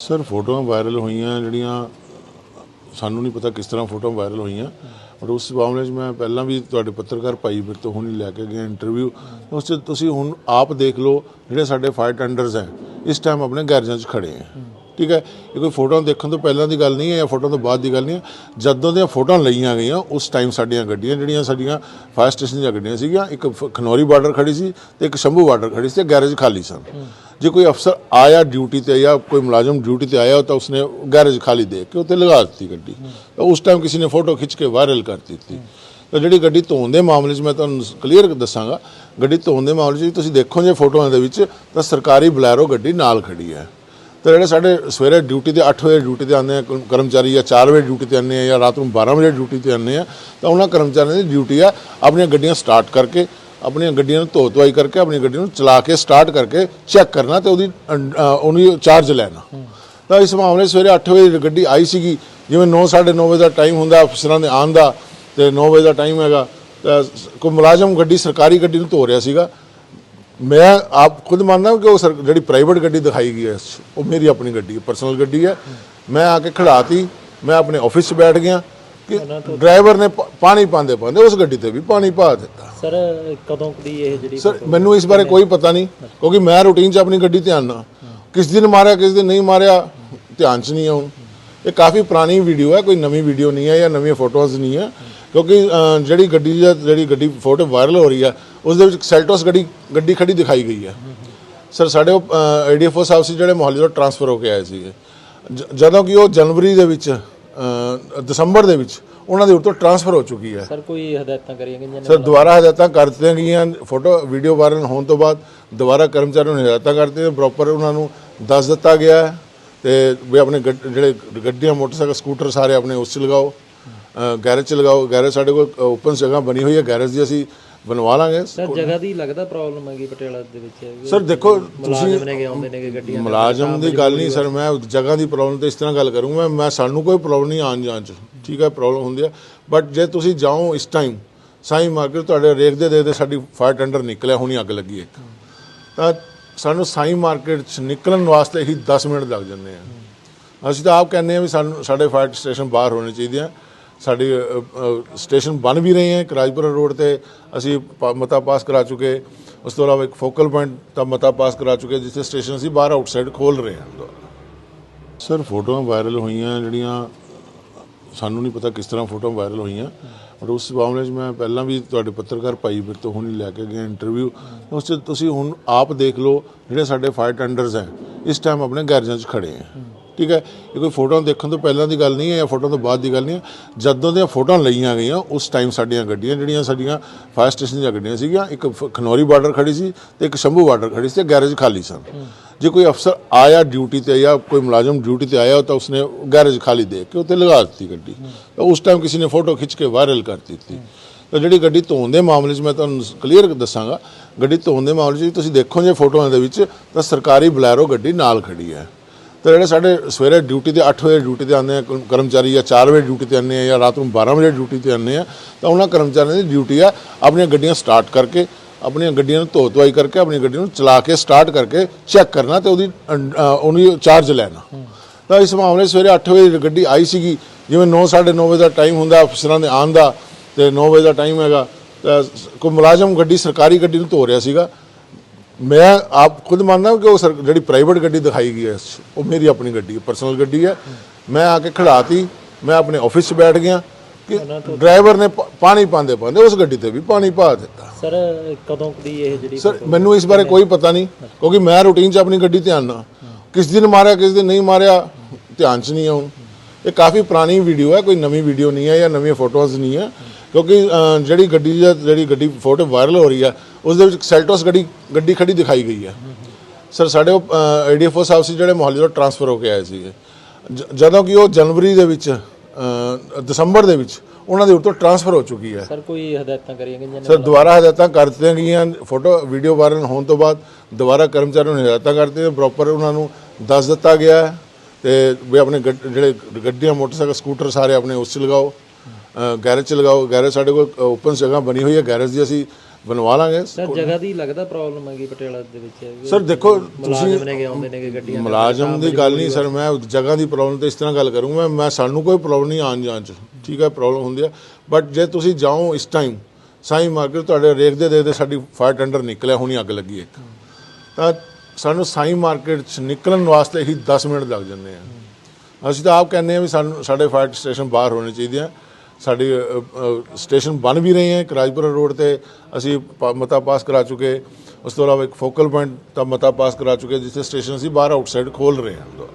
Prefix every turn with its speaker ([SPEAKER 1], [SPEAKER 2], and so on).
[SPEAKER 1] Sir, ਫੋਟੋਆਂ viral ਹੋਈਆਂ ਜਿਹੜੀਆਂ, ਸਾਨੂੰ ਨਹੀਂ ਪਤਾ ਕਿਸ ਤਰ੍ਹਾਂ ਫੋਟੋਆਂ ਵਾਇਰਲ ਹੋਈਆਂ। ਪਰ ਉਸ ਮਾਮਲੇ 'ਚ ਮੈਂ ਪਹਿਲਾਂ ਵੀ ਤੁਹਾਡੇ ਪੱਤਰਕਾਰ ਭਾਈ ਮੇਰੇ ਤੋਂ ਹੁਣੀ ਲੈ ਕੇ ਗਏ ਇੰਟਰਵਿਊ ਉਸ 'ਚ ਤੁਸੀਂ ਹੁਣ ਆਪ ਦੇਖ ਲਓ, ਜਿਹੜੇ ਸਾਡੇ ਫਾਇਰ ਟੈਂਡਰਸ ਹੈ, ਇਸ ਟਾਈਮ ਆਪਣੇ ਗੈਰਜਾਂ 'ਚ ਖੜੇ ਹੈ। ਠੀਕ ਹੈ? ਇਹ ਕੋਈ ਫੋਟੋਆਂ ਦੇਖਣ ਤੋਂ ਪਹਿਲਾਂ ਦੀ ਗੱਲ ਨਹੀਂ ਹੈ ਜਾਂ ਫੋਟੋਆਂ ਤੋਂ ਬਾਅਦ ਦੀ ਗੱਲ ਨਹੀਂ ਹੈ। ਜਦੋਂ ਦੀਆਂ ਫੋਟੋਆਂ ਲਈਆਂ ਗਈਆਂ ਉਸ ਟਾਈਮ ਸਾਡੀਆਂ ਗੱਡੀਆਂ ਜਿਹੜੀਆਂ ਸਾਡੀਆਂ ਫਾਇਰ ਸਟੇਸ਼ਨ ਦੀਆਂ ਗੱਡੀਆਂ ਸੀਗੀਆਂ ਇੱਕ ਖਨੌਰੀ ਬਾਰਡਰ ਖੜੀ ਸੀ ਤੇ ਇੱਕ ਸ਼ੰਭੂ ਬਾਰਡਰ ਖੜੀ ਸੀ ਤੇ ਗੈਰੇਜ ਖਾਲੀ ਸਨ। ਜੇ ਕੋਈ ਅਫਸਰ ਆਇਆ ਡਿਊਟੀ ਤੇ ਜਾਂ ਕੋਈ ਮੁਲਾਜ਼ਮ ਡਿਊਟੀ ਤੇ ਆਇਆ ਤਾਂ ਉਸਨੇ ਗੈਰੇਜ ਖਾਲੀ ਦੇਖ ਕੇ ਉੱਤੇ ਲਗਾ ਦਿੱਤੀ ਗੱਡੀ। ਉਸ ਟਾਈਮ ਕਿਸੇ ਨੇ ਫੋਟੋ ਖਿੱਚ ਕੇ ਵਾਇਰਲ ਕਰ ਦਿੱਤੀ। ਤਾਂ ਜਿਹੜੀ ਗੱਡੀ ਧੋਣ ਦੇ ਮਾਮਲੇ 'ਚ ਮੈਂ ਤੁਹਾਨੂੰ ਕਲੀਅਰ ਦੱਸਾਂਗਾ ਗੱਡੀ ਧੋਣ ਦੇ ਮਾਮਲੇ 'ਚ ਤੁਸੀਂ ਦੇਖੋ ਜੇ ਫੋਟੋਆਂ ਦੇ ਵਿੱਚ ਤਾਂ ਸਰਕਾਰੀ ਬਲੈਰੋ ਗੱਡੀ ਨਾਲ ਖੜੀ ਹੈ। ਤਾਂ ਜਿਹੜੇ ਸਾਡੇ ਸਵੇਰੇ ਡਿਊਟੀ ਤੇ 8 ਵਜੇ ਡਿਊਟੀ ਤੇ ਆਉਂਦੇ ਆ ਕਰਮਚਾਰੀ ਜਾਂ 4 ਵਜੇ ਡਿਊਟੀ ਤੇ ਆਉਂਦੇ ਆ ਜਾਂ ਰਾਤ ਨੂੰ 12 ਵਜੇ ਡਿਊਟੀ ਤੇ ਆਉਂਦੇ ਆ ਤਾਂ ਉਹਨਾਂ ਕਰਮਚਾਰੀਆਂ ਦੀ ਡਿਊਟੀ ਆ ਆਪਣੀਆਂ ਗੱਡੀਆਂ ਸਟਾਰਟ ਕਰਕੇ ਆਪਣੀਆਂ ਗੱਡੀਆਂ ਨੂੰ ਧੋ ਧੁਆਈ ਕਰਕੇ ਆਪਣੀ ਗੱਡੀ ਨੂੰ ਚਲਾ ਕੇ ਸਟਾਰਟ ਕਰਕੇ ਚੈੱਕ ਕਰਨਾ ਤੇ ਉਹਦੀ ਉਹਨੂੰ ਚਾਰਜ ਲੈਣਾ। ਤਾਂ ਇਸ ਮਾਮਲੇ ਸਵੇਰੇ 8 ਵਜੇ ਗੱਡੀ ਆਈ ਸੀਗੀ ਜਿਵੇਂ 9:30 ਵਜੇ ਦਾ ਟਾਈਮ ਹੁੰਦਾ ਅਫਸਰਾਂ ਦੇ ਆਉਣ ਦਾ ਤੇ 9 ਵਜੇ ਦਾ ਟਾਈਮ ਹੈਗਾ ਕੋਈ ਮੁਲਾਜ਼ਮ ਗੱਡੀ ਸਰਕਾਰੀ ਗੱਡੀ ਨੂੰ ਧੋ ਰਿਹਾ ਸੀਗਾ ਮੈਂ ਆਪ ਖੁਦ ਮੰਨਦਾ ਕਿ ਉਹ ਜਿਹੜੀ ਪ੍ਰਾਈਵੇਟ ਗੱਡੀ ਦਿਖਾਈ ਗਈ ਹੈ ਉਹ ਮੇਰੀ ਆਪਣੀ ਗੱਡੀ ਹੈ ਪਰਸਨਲ ਗੱਡੀ ਹੈ। ਮੈਂ ਆ ਕੇ ਖੜਾਤੀ ਮੈਂ ਆਪਣੇ ਆਫਿਸ 'ਚ ਬੈਠ ਗਿਆ ਕਿ ਡਰਾਈਵਰ ਨੇ ਪਾਣੀ ਪਾਉਂਦੇ ਪਾਉਂਦੇ ਉਸ ਗੱਡੀ ਤੇ ਵੀ ਪਾਣੀ ਪਾ ਦਿੱਤਾ।
[SPEAKER 2] ਸਰ ਕਦੋਂ ਦੀ ਇਹ ਜਿਹੜੀ
[SPEAKER 1] ਸਰ ਮੈਨੂੰ ਇਸ ਬਾਰੇ ਕੋਈ ਪਤਾ ਨਹੀਂ ਕਿਉਂਕਿ ਮੈਂ ਰੂਟੀਨ 'ਚ ਆਪਣੀ ਗੱਡੀ ਧਿਆਨ ਨਾਲ ਕਿਸ ਦਿਨ ਮਾਰਿਆ ਕਿਸ ਦਿਨ ਨਹੀਂ ਮਾਰਿਆ ਧਿਆਨ 'ਚ ਨਹੀਂ ਹੁਣ ਇਹ ਕਾਫੀ ਪੁਰਾਣੀ ਵੀਡੀਓ ਹੈ ਕੋਈ ਨਵੀਂ ਵੀਡੀਓ ਨਹੀਂ ਹੈ ਜਾਂ ਨਵੀਆਂ ਫੋਟੋਜ਼ ਨਹੀਂ ਹੈ ਕਿਉਂਕਿ ਜਿਹੜੀ ਗੱਡੀ ਜਿਹੜੀ ਗੱਡੀ ਫੋਟੋ ਵਾਇਰਲ ਹੋ ਰਹੀ ਹੈ ਉਸ ਦੇ ਵਿੱਚ ਸੈਲਟੋਸ ਗੱਡੀ ਗੱਡੀ ਖੜੀ ਦਿਖਾਈ ਗਈ ਹੈ। ਸਰ ਸਾਡੇ ਉਹ ਏਡੀਐਫਓ ਸਾਹਿਬ ਸੀ ਜਿਹੜੇ ਮੁਹਾਲੀ ਤੋਂ ਟਰਾਂਸਫਰ ਹੋ ਕੇ ਆਏ ਸੀਗੇ। ਜਦੋਂ ਕਿ ਉਹ ਜਨਵਰੀ ਦੇ ਵਿੱਚ ਦਸੰਬਰ ਦੇ ਵਿੱਚ ਉਹਨਾਂ ਦੇ ਉੱਤੋਂ ਟਰਾਂਸਫਰ ਹੋ ਚੁੱਕੀ ਹੈ।
[SPEAKER 2] ਸਰ ਕੋਈ ਹਦਾਇਤਾਂ ਕਰੀਆਂ ਗਈਆਂ
[SPEAKER 1] ਸਰ ਦੁਬਾਰਾ ਹਦਾਇਤਾਂ ਕਰ ਦਿੱਤੀਆਂ ਗਈਆਂ। ਫੋਟੋ ਵੀਡੀਓ ਵਾਇਰਲ ਹੋਣ ਤੋਂ ਬਾਅਦ ਦੁਬਾਰਾ ਕਰਮਚਾਰੀਆਂ ਨੂੰ ਹਦਾਇਤਾਂ ਕਰਤੀਆਂ ਪ੍ਰੋਪਰ ਉਹਨਾਂ ਨੂੰ ਦੱਸ ਦਿੱਤਾ ਗਿਆ ਹੈ ਤੇ ਵੀ ਆਪਣੇ ਜਿਹੜੇ ਗੱਡੀਆਂ ਮੋਟਰਸਾਈਕਲ ਸਕੂਟਰ ਸਾਰੇ ਆਪਣੇ ਉਸ 'ਚ ਲਗਾਓ। ਗੈਰੇਜ 'ਚ ਲਗਾਓ। ਗੈਰੇਜ ਸਾਡੇ ਕੋਲ ਓਪਨ ਜਗ੍ਹਾ ਬਣੀ ਹੋਈ ਹੈ। ਗੈਰੇਜ ਦੀ ਅਸੀਂ ਬਣਵਾ ਲਾਂਗੇ।
[SPEAKER 2] ਸਰ ਜਗ੍ਹਾ ਦੀ ਲੱਗਦਾ ਪ੍ਰੋਬਲਮ ਹੈਗੀ ਪਟਿਆਲਾ ਦੇ ਵਿੱਚ?
[SPEAKER 1] ਸਰ ਦੇਖੋ
[SPEAKER 2] ਨੇ ਆਉਂਦੇ ਨੇ ਗੱਡੀਆਂ
[SPEAKER 1] ਮੁਲਾਜ਼ਮ ਦੀ ਗੱਲ ਨਹੀਂ ਸਰ ਮੈਂ ਜਗ੍ਹਾ ਦੀ ਪ੍ਰੋਬਲਮ ਤੇ ਇਸ ਤਰ੍ਹਾਂ ਗੱਲ ਕਰੂੰਗਾ। ਮੈਂ ਮੈਂ ਸਾਨੂੰ ਕੋਈ ਪ੍ਰੋਬਲਮ ਨਹੀਂ ਆਉਣ ਜਾਣ ਚ। ਠੀਕ ਹੈ ਪ੍ਰੋਬਲਮ ਹੁੰਦੀ ਹੈ ਬਟ ਜੇ ਤੁਸੀਂ ਜਾਓ ਇਸ ਟਾਈਮ ਸਾਈ ਮਾਰਕੀਟ ਤੁਹਾਡੇ ਰੇਖਦੇ ਦੇਖਦੇ ਸਾਡੀ ਫਾਇਰ ਟੈਂਡਰ ਨਿਕਲਿਆ ਹੁਣੀ ਅੱਗ ਲੱਗੀ ਇੱਕ। ਤਾਂ ਸਾਨੂੰ ਸਾਈ ਮਾਰਕੀਟ ਚ ਨਿਕਲਣ ਵਾਸਤੇ ਹੀ 10 ਮਿੰਟ ਲੱਗ ਜਾਂਦੇ ਆ। ਅਸੀਂ ਤਾਂ ਆਪ ਕਹਿੰਦੇ ਆ ਵੀ ਸਾਨੂੰ ਸਾਡੇ ਫਾਇਰ ਸਟੇਸ਼ਨ ਬਾਹਰ ਹੋਣੇ ਚਾਹੀਦੇ ਆ। ਸਾਡੀ ਸਟੇਸ਼ਨ ਬਣ ਵੀ ਰਹੇ ਹੈ, ਕਰਾਜਪੁਰਾ ਰੋਡ ਤੇ ਅਸੀਂ ਮਤਾ ਪਾਸ ਕਰਾ ਚੁੱਕੇ। ਉਸ ਤੋਂ ਇਲਾਵਾ ਇੱਕ ਫੋਕਲ ਪੁਆਇੰਟ ਦਾ ਮਤਾ ਪਾਸ ਕਰਾ ਚੁੱਕੇ, ਜਿੱਥੇ ਸਟੇਸ਼ਨ ਅਸੀਂ ਬਾਹਰ ਆਊਟਸਾਈਡ ਖੋਲ ਰਹੇ ਹਾਂ। ਸਰ, ਫੋਟੋਆਂ ਵਾਇਰਲ ਹੋਈਆਂ ਜਿਹੜੀਆਂ, ਸਾਨੂੰ ਨਹੀਂ ਪਤਾ ਕਿਸ ਤਰ੍ਹਾਂ ਫੋਟੋਆਂ ਵਾਇਰਲ ਹੋਈਆਂ, ਪਰ ਉਸ ਮਾਮਲੇ 'ਚ ਮੈਂ ਪਹਿਲਾਂ ਵੀ ਤੁਹਾਡੇ ਪੱਤਰਕਾਰ ਭਾਈ ਮੇਰੇ ਤੋਂ ਹੁਣੀ ਲੈ ਕੇ ਗਏ ਇੰਟਰਵਿਊ। ਉਸ 'ਚ ਤੁਸੀਂ ਹੁਣ ਆਪ ਦੇਖ ਲਓ, ਜਿਹੜੇ ਸਾਡੇ ਫਾਇਰ ਟੈਂਡਰਸ ਹੈ, ਇਸ ਟਾਈਮ ਆਪਣੇ ਗੈਰਜਾਂ 'ਚ ਖੜੇ ਹੈ। ਠੀਕ ਹੈ? ਇਹ ਕੋਈ ਫੋਟੋਆਂ ਦੇਖਣ ਤੋਂ ਪਹਿਲਾਂ ਦੀ ਗੱਲ ਨਹੀਂ ਹੈ ਜਾਂ ਫੋਟੋਆਂ ਤੋਂ ਬਾਅਦ ਦੀ ਗੱਲ ਨਹੀਂ ਹੈ। ਜਦੋਂ ਦੀਆਂ ਫੋਟੋਆਂ ਲਈਆਂ ਗਈਆਂ ਉਸ ਟਾਈਮ ਸਾਡੀਆਂ ਗੱਡੀਆਂ ਜਿਹੜੀਆਂ ਸਾਡੀਆਂ ਫਾਇਰ ਸਟੇਸ਼ਨ ਦੀਆਂ ਗੱਡੀਆਂ ਸੀਗੀਆਂ ਇੱਕ ਖਨੌਰੀ ਬਾਰਡਰ ਖੜੀ ਸੀ ਤੇ ਇੱਕ ਸ਼ੰਭੂ ਬਾਰਡਰ ਖੜੀ ਸੀ ਤੇ ਗੈਰੇਜ ਖਾਲੀ ਸਨ। ਜੇ ਕੋਈ ਅਫਸਰ ਆਇਆ ਡਿਊਟੀ ਤੇ ਜਾਂ ਕੋਈ ਮੁਲਾਜ਼ਮ ਡਿਊਟੀ ਤੇ ਆਇਆ ਤਾਂ ਉਸਨੇ ਗੈਰੇਜ ਖਾਲੀ ਦੇਖ ਕੇ ਉੱਤੇ ਲਗਾ ਦਿੱਤੀ ਗੱਡੀ। ਉਸ ਟਾਈਮ ਕਿਸੇ ਨੇ ਫੋਟੋ ਖਿੱਚ ਕੇ ਵਾਇਰਲ ਕਰ ਦਿੱਤੀ। ਤਾਂ ਜਿਹੜੀ ਗੱਡੀ ਧੋਣ ਦੇ ਮਾਮਲੇ 'ਚ ਮੈਂ ਤੁਹਾਨੂੰ ਕਲੀਅਰ ਦੱਸਾਂਗਾ ਗੱਡੀ ਧੋਣ ਦੇ ਮਾਮਲੇ 'ਚ ਤੁਸੀਂ ਦੇਖੋ ਜੇ ਫੋਟੋਆਂ ਦੇ ਵਿੱਚ ਤਾਂ ਸਰਕਾਰੀ ਬਲੈਰੋ ਗੱਡੀ ਨਾਲ ਖੜੀ ਹੈ। ਤਾਂ ਜਿਹੜੇ ਸਾਡੇ ਸਵੇਰੇ ਡਿਊਟੀ ਤੇ 8 ਵਜੇ ਡਿਊਟੀ ਤੇ ਆਉਂਦੇ ਆ ਕਰਮਚਾਰੀ ਜਾਂ 4 ਵਜੇ ਡਿਊਟੀ ਤੇ ਆਉਂਦੇ ਆ ਜਾਂ ਰਾਤ ਨੂੰ 12 ਵਜੇ ਡਿਊਟੀ ਤੇ ਆਉਂਦੇ ਆ ਤਾਂ ਉਹਨਾਂ ਕਰਮਚਾਰੀਆਂ ਦੀ ਡਿਊਟੀ ਆ ਆਪਣੀਆਂ ਗੱਡੀਆਂ ਸਟਾਰਟ ਕਰਕੇ ਆਪਣੀਆਂ ਗੱਡੀਆਂ ਨੂੰ ਧੋ ਧੁਆਈ ਕਰਕੇ ਆਪਣੀ ਗੱਡੀ ਨੂੰ ਚਲਾ ਕੇ ਸਟਾਰਟ ਕਰਕੇ ਚੈੱਕ ਕਰਨਾ ਤੇ ਉਹਦੀ ਉਹਨੂੰ ਚਾਰਜ ਲੈਣਾ। ਤਾਂ ਇਸ ਮਾਮਲੇ ਸਵੇਰੇ 8 ਵਜੇ ਗੱਡੀ ਆਈ ਸੀਗੀ ਜਿਵੇਂ 9:30 ਵਜੇ ਦਾ ਟਾਈਮ ਹੁੰਦਾ ਅਫਸਰਾਂ ਦੇ ਆਉਣ ਦਾ ਤੇ 9 ਵਜੇ ਦਾ ਟਾਈਮ ਹੈਗਾ ਕੋਈ ਮੁਲਾਜ਼ਮ ਗੱਡੀ ਸਰਕਾਰੀ ਗੱਡੀ ਨੂੰ ਧੋ ਰਿਹਾ ਸੀਗਾ ਮੈਂ ਆਪ ਖੁਦ ਮੰਨਦਾ ਕਿ ਉਹ ਸਰ- ਜਿਹੜੀ ਪ੍ਰਾਈਵੇਟ ਗੱਡੀ ਦਿਖਾਈ ਗਈ ਹੈ ਉਹ ਮੇਰੀ ਆਪਣੀ ਗੱਡੀ ਹੈ ਪਰਸਨਲ ਗੱਡੀ ਹੈ। ਮੈਂ ਆ ਕੇ ਖੜਾਤੀ ਮੈਂ ਆਪਣੇ ਆਫਿਸ 'ਚ ਬੈਠ ਗਿਆ ਕਿ ਡਰਾਈਵਰ ਨੇ ਪ- ਪਾਣੀ ਪਾਉਂਦੇ ਪਾਉਂਦੇ ਉਸ ਗੱਡੀ ਤੇ ਵੀ ਪਾਣੀ ਪਾ ਦਿੱਤਾ।
[SPEAKER 2] ਸਰ ਕਦੋਂ ਦੀ ਇਹ ਜਿਹੜੀ
[SPEAKER 1] ਸਰ ਮੈਨੂੰ ਇਸ ਬਾਰੇ ਕੋਈ ਪਤਾ ਨਹੀਂ ਕਿਉਂਕਿ ਮੈਂ ਰੂਟੀਨ 'ਚ ਆਪਣੀ ਗੱਡੀ ਧਿਆਨ ਨਾਲ ਕਿਸ ਦਿਨ ਮਾਰਿਆ ਕਿਸ ਦਿਨ ਨਹੀਂ ਮਾਰਿਆ ਧਿਆਨ 'ਚ ਨਹੀਂ ਹੁਣ ਇਹ ਕਾਫੀ ਪੁਰਾਣੀ ਵੀਡੀਓ ਹੈ ਕੋਈ ਨਵੀਂ ਵੀਡੀਓ ਨਹੀਂ ਹੈ ਜਾਂ ਨਵੀਆਂ ਫੋਟੋਜ਼ ਨਹੀਂ ਹੈ। ਕਿਉਂਕਿ ਜਿਹੜੀ ਗੱਡੀ ਦਾ ਜਿਹੜੀ ਗੱਡੀ ਫੋਟੋ ਵਾਇਰਲ ਹੋ ਰਹੀ ਹੈ ਉਸ ਦੇ ਵਿੱਚ ਸੈਲਟੋਸ ਗੱਡੀ ਗੱਡੀ ਖੜੀ ਦਿਖਾਈ ਗਈ ਹੈ ਸਰ ਸਾਡੇ ਉਹ ਏਡੀਐਫਓ ਸਾਹਿਬ ਸੀ ਜਿਹੜੇ ਮੁਹਾਲੀ ਤੋਂ ਟਰਾਂਸਫਰ ਹੋ ਕੇ ਆਏ ਸੀਗੇ। ਜ- ਜਦੋਂ ਕਿ ਉਹ ਜਨਵਰੀ ਦੇ ਵਿੱਚ ਦਸੰਬਰ ਦੇ ਵਿੱਚ ਉਹਨਾਂ ਦੇ ਉੱਤੋਂ ਟਰਾਂਸਫਰ ਹੋ ਚੁੱਕੀ ਹੈ।
[SPEAKER 2] ਸਰ ਕੋਈ ਹਦਾਇਤਾਂ ਕਰੀਆਂ ਗਈਆਂ ਨੇ?
[SPEAKER 1] ਸਰ ਦੁਬਾਰਾ ਹਦਾਇਤਾਂ ਕਰ ਦਿੱਤੀਆਂ ਗਈਆਂ ਫੋਟੋ ਵੀਡੀਓ ਵਾਇਰਲ ਹੋਣ ਤੋਂ ਬਾਅਦ ਦੁਬਾਰਾ ਕਰਮਚਾਰੀਆਂ ਨੂੰ ਹਦਾਇਤਾਂ ਕਰਤੀਆਂ ਪ੍ਰੋਪਰ ਉਹਨਾਂ ਨੂੰ ਦੱਸ ਦਿੱਤਾ ਗਿਆ ਹੈ। ਤੇ ਵੀ ਆਪਣੇ ਗੱਡ- ਜਿਹੜੇ ਗੱਡੀਆਂ ਮੋਟਰਸਾਈਕਲ ਸਕੂਟਰ ਸਾਰੇ ਆਪਣੇ ਉਸ 'ਚ ਲਗਾਓ। ਗੈਰੇਜ 'ਚ ਲਗਾਓ ਗੈਰੇਜ ਸਾਡੇ ਕੋਲ ਓਪਨ ਜਗ੍ਹਾ ਬਣੀ ਹੋਈ ਹੈ ਗੈਰੇਜ ਦੀ ਅਸੀਂ ਬਣਵਾ ਲਾਂਗੇ।
[SPEAKER 2] ਸਰ ਜਗ੍ਹਾ ਦੀ ਲੱਗਦਾ ਪ੍ਰੋਬਲਮ ਹੈਗੀ ਪਟਿਆਲਾ ਦੇ ਵਿੱਚ?
[SPEAKER 1] ਸਰ ਦੇਖੋ
[SPEAKER 2] ਆਉਂਦੇ ਨੇਗੇ ਗੱਡੀਆਂ
[SPEAKER 1] ਮੁਲਾਜ਼ਮ ਦੀ ਗੱਲ ਨਹੀਂ ਸਰ ਮੈਂ ਜਗ੍ਹਾ ਦੀ ਪ੍ਰੋਬਲਮ ਤੇ ਇਸ ਤਰ੍ਹਾਂ ਗੱਲ ਕਰੂੰਗਾ ਮੈਂ ਮੈਂ ਸਾਨੂੰ ਕੋਈ ਪ੍ਰੋਬਲਮ ਨਹੀਂ ਆਉਣ ਜਾਣ ਚ। ਠੀਕ ਹੈ ਪ੍ਰੋਬਲਮ ਹੁੰਦੀ ਆ ਬਟ ਜੇ ਤੁਸੀਂ ਜਾਓ ਇਸ ਟਾਈਮ ਸਾਈ ਮਾਰਕੀਟ ਤੁਹਾਡੇ ਰੇਖਦੇ ਦੇਖਦੇ ਸਾਡੀ ਫਾਇਰ ਟੈਂਡਰ ਨਿਕਲਿਆ ਹੁਣੀ ਅੱਗ ਲੱਗੀ ਇੱਕ। ਤਾਂ ਸਾਨੂੰ ਸਾਈ ਮਾਰਕੀਟ ਚ ਨਿਕਲਣ ਵਾਸਤੇ ਹੀ 10 ਮਿੰਟ ਲੱਗ ਜਾਂਦੇ ਆ। ਅਸੀਂ ਤਾਂ ਆਪ ਕਹਿੰਦੇ ਆ ਵੀ ਸਾਨੂੰ ਸਾਡੇ ਫਾਇਰ ਸਟੇਸ਼ਨ ਬਾਹਰ ਹੋਣੇ ਚਾਹੀਦੇ ਆ। ਸਾਡੀ ਸਟੇਸ਼ਨ ਬਣ ਵੀ ਰਹੇ ਹੈ, ਕਰਾਜਪੁਰਾ ਰੋਡ ਤੇ ਅਸੀਂ ਮਤਾ ਪਾਸ ਕਰਾ ਚੁੱਕੇ। ਉਸ ਤੋਂ ਇਲਾਵਾ ਇੱਕ ਫੋਕਲ ਪੁਆਇੰਟ ਦਾ ਮਤਾ ਪਾਸ ਕਰਾ ਚੁੱਕੇ, ਜਿੱਥੇ ਸਟੇਸ਼ਨ ਅਸੀਂ ਬਾਹਰ ਆਊਟਸਾਈਡ ਖੋਲ ਰਹੇ ਹਾਂ।